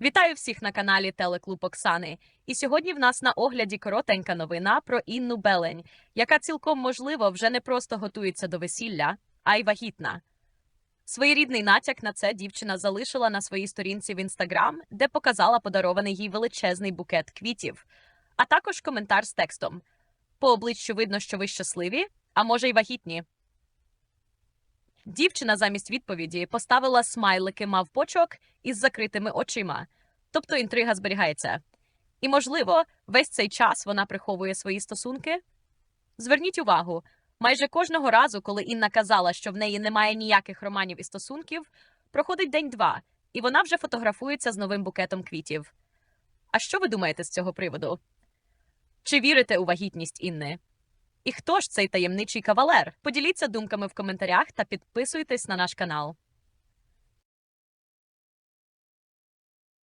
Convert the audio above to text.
Вітаю всіх на каналі Телеклуб Оксани. І сьогодні в нас на огляді коротенька новина про Інну Белень, яка цілком можливо вже не просто готується до весілля, а й вагітна. Своєрідний натяк на це дівчина залишила на своїй сторінці в інстаграм, де показала подарований їй величезний букет квітів, а також коментар з текстом: По обличчю видно, що ви щасливі, а може й вагітні. Дівчина замість відповіді поставила смайлики мавпочок із закритими очима, тобто інтрига зберігається. І, можливо, весь цей час вона приховує свої стосунки. Зверніть увагу, майже кожного разу, коли Інна казала, що в неї немає ніяких романів і стосунків, проходить день-два, і вона вже фотографується з новим букетом квітів. А що ви думаєте з цього приводу? Чи вірите у вагітність Інни? І хто ж цей таємничий кавалер? Поділіться думками в коментарях та підписуйтесь на наш канал.